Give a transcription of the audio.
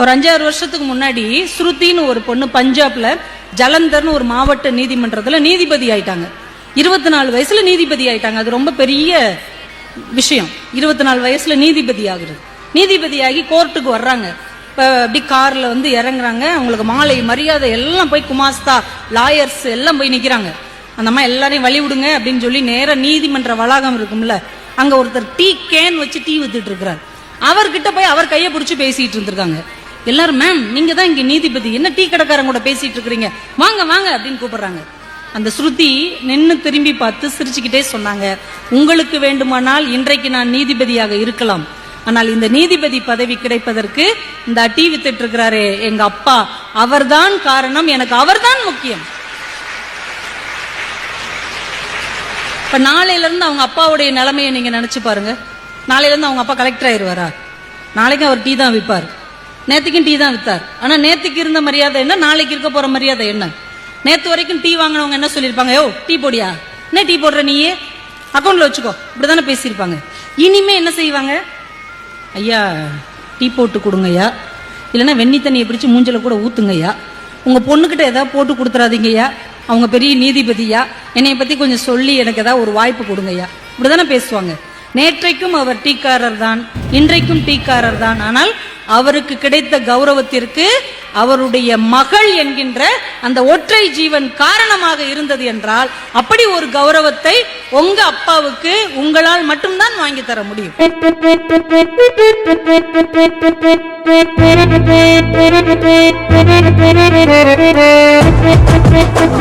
ஒரு அஞ்சாறு வருஷத்துக்கு முன்னாடி ஸ்ருதின்னு ஒரு பொண்ணு பஞ்சாப்ல ஜலந்தர்னு ஒரு மாவட்ட நீதிமன்றத்தில் நீதிபதி ஆயிட்டாங்க. இருபத்தி நாலு வயசுல நீதிபதி ஆயிட்டாங்க. அது ரொம்ப பெரிய விஷயம். இருபத்தி நாலு வயசுல நீதிபதி ஆகுறது. நீதிபதி ஆகி கோர்ட்டுக்கு வர்றாங்க. இப்போ அப்படி கார்ல வந்து இறங்குறாங்க. அவங்களுக்கு மாலை மரியாதை எல்லாம் போய் குமாஸ்தா லாயர்ஸ் எல்லாம் போய் நிக்கிறாங்க. அந்த அம்மா எல்லாரையும் வழி விடுங்க அப்படின்னு சொல்லி நேராக நீதிமன்ற வளாகம் இருக்கும்ல அங்க ஒருத்தர் டீ கேன் வச்சு டீ வித்துட்டு இருக்கிறார். அவர்கிட்ட போய் அவர் கையை பிடிச்சி பேசிட்டு இருந்திருக்காங்க. எல்லாரும் மேம் நீங்க தான் இங்க நீதிபதி. என்ன டீ கடைக்காரங்க கூட பேசிட்டு இருக்கிறீங்க? வாங்க வாங்க அப்படின்னு கூப்பிடுறாங்க. அந்த ஸ்ருதி நின்று திரும்பி பார்த்து சிரிச்சுக்கிட்டே சொன்னாங்க. உங்களுக்கு வேண்டுமானால் இன்றைக்கு நான் நீதிபதியாக இருக்கலாம். ஆனால் இந்த நீதிபதி பதவி கிடைப்பதற்கு இந்த டீ வித்துட்டு இருக்கிறாரே எங்க அப்பா. அவர்தான் காரணம். எனக்கு அவர்தான் முக்கியம். இப்ப நாளையில இருந்து அவங்க அப்பாவுடைய நிலைமையை நீங்க நினைச்சு பாருங்க. நாளையில இருந்து அவங்க அப்பா கலெக்டர் ஆயிடுவாரா நாளைக்கு அவர் டீ தான் விற்பார் நேத்துக்கும் டீ தான் வித்தார். ஆனா நேத்துக்கு இருந்த மரியாதை என்ன நாளைக்கு இருக்க போற மரியாதை என்ன? நேத்து வரைக்கும் டீ வாங்கினவங்க என்ன சொல்லியிருப்பாங்க? ஓ டீ போடியா? என்ன டீ போடுற நீயே? அக்கௌண்ட்ல வச்சுக்கோ. இப்படிதானே பேசியிருப்பாங்க. இனிமே என்ன செய்வாங்க? ஐயா டீ போட்டு கொடுங்கய்யா. இல்லைன்னா வெண்ணி தண்ணியை பிடிச்சி மூஞ்சில கூட ஊத்துங்கய்யா. உங்க பொண்ணுகிட்ட ஏதாவது போட்டு கொடுத்துறாதீங்கய்யா. அவங்க பெரிய நீதிபதியா. என்னைய பத்தி கொஞ்சம் சொல்லி எனக்கு ஏதாவது ஒரு வாய்ப்பு கொடுங்கய்யா. இப்படிதானே பேசுவாங்க. நேற்றைக்கும் அவர் டீக்காரர் தான் இன்றைக்கும் டீக்காரர் தான் ஆனால் அவருக்கு கிடைத்த கௌரவத்திற்கு அவருடைய மகள் என்கின்ற அந்த ஒற்றை ஜீவன் காரணமாக இருந்தது என்றால் அப்படி ஒரு கௌரவத்தை உங்க அப்பாவுக்கு உங்களால் மட்டும்தான் வாங்கி தர முடியும்.